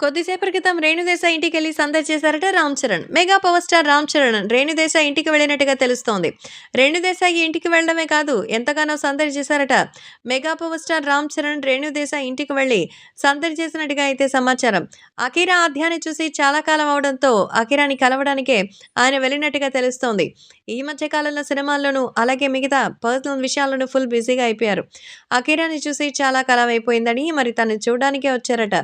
కొద్దిసేపటి క్రితం రేణుదేశాయ్ ఇంటికెళ్ళి సందడి చేశారట Ram Charan. Mega power star Ram Charan Renu Desai ఇంటికి వెళ్ళినట్టుగా తెలుస్తోంది. రేణుదేశాయ్ ఇంటికి వెళ్ళడమే కాదు ఎంతగానో సందడి చేశారట. Mega power star Ram Charan Renu Desai ఇంటికి వెళ్ళి సందడి చేసినట్టుగా అయితే సమాచారం. అఖీరా ఆధ్యాన్ని చూసి చాలా కాలం అవడంతో అఖీరాని కలవడానికే ఆయన వెళ్ళినట్టుగా తెలుస్తోంది. ఈ మధ్య కాలంలో సినిమాల్లోనూ అలాగే మిగతా పర్సనల్ విషయాల్లోనూ ఫుల్ బిజీగా అయిపోయారు. అఖీరాని చూసి చాలా కాలం అయిపోయిందని మరి తను చూడడానికే వచ్చారట.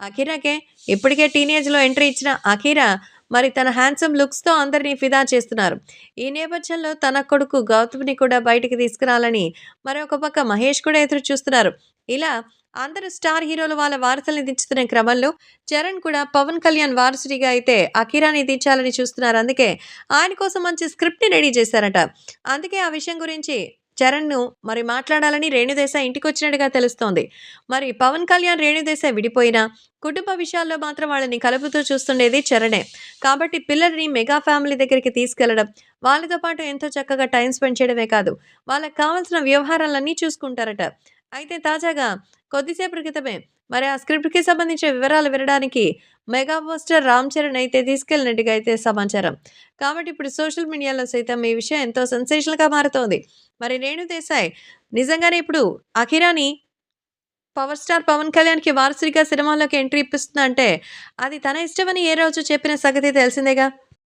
అఖీరాకే ఇప్పటికే టీనేజ్లో ఎంట్రీ ఇచ్చిన అఖీరా మరి తన హ్యాండ్సమ్ లుక్స్తో అందరినీ ఫిదా చేస్తున్నారు. ఈ నేపథ్యంలో తన కొడుకు గౌతమ్ని కూడా బయటికి తీసుకురాలని మరొక పక్క మహేష్ కూడా ఎదురు చూస్తున్నారు. ఇలా అందరూ స్టార్ హీరోలు వాళ్ళ వారసుల్ని దించుతున్న క్రమంలో చరణ్ కూడా పవన్ కళ్యాణ్ వారసుడిగా అయితే అఖీరాని దించాలని చూస్తున్నారు. అందుకే ఆయన కోసం మంచి స్క్రిప్ట్ని రెడీ చేశారట. అందుకే ఆ విషయం గురించి చరణ్ను మరి మాట్లాడాలని రేణుదేశాయ్ ఇంటికి వచ్చినట్టుగా తెలుస్తోంది. మరి పవన్ కళ్యాణ్ రేణుదేశాయ్ విడిపోయినా కుటుంబ విషయాల్లో మాత్రం వాళ్ళని కలుపుతూ చూస్తుండేది చరణే. కాబట్టి పిల్లల్ని మెగా ఫ్యామిలీ దగ్గరికి తీసుకెళ్ళడం వాళ్ళతో పాటు ఎంతో చక్కగా టైం స్పెండ్ చేయడమే కాదు వాళ్ళకి కావాల్సిన వ్యవహారాలన్నీ చూసుకుంటారట. అయితే తాజాగా కొద్దిసేపటి క్రితమే మరి ఆ స్క్రిప్ట్కి సంబంధించిన వివరాలు వినడానికి మెగా పోస్టర్ రామ్ చరణ్ అయితే తీసుకెళ్ళినట్టుగా అయితే సమాచారం. కాబట్టి ఇప్పుడు సోషల్ మీడియాలో సైతం ఈ విషయం ఎంతో సెన్సేషనల్గా మారుతోంది. మరి రేణు దేశాయ్ నిజంగానే ఇప్పుడు అఖిరాని పవర్ స్టార్ పవన్ కళ్యాణ్కి వారసుడిగా సినిమాలోకి ఎంట్రీ ఇప్పిస్తుందంటే అది తన ఇష్టమని ఏ రోజు చెప్పిన సంగతి తెలిసిందేగా?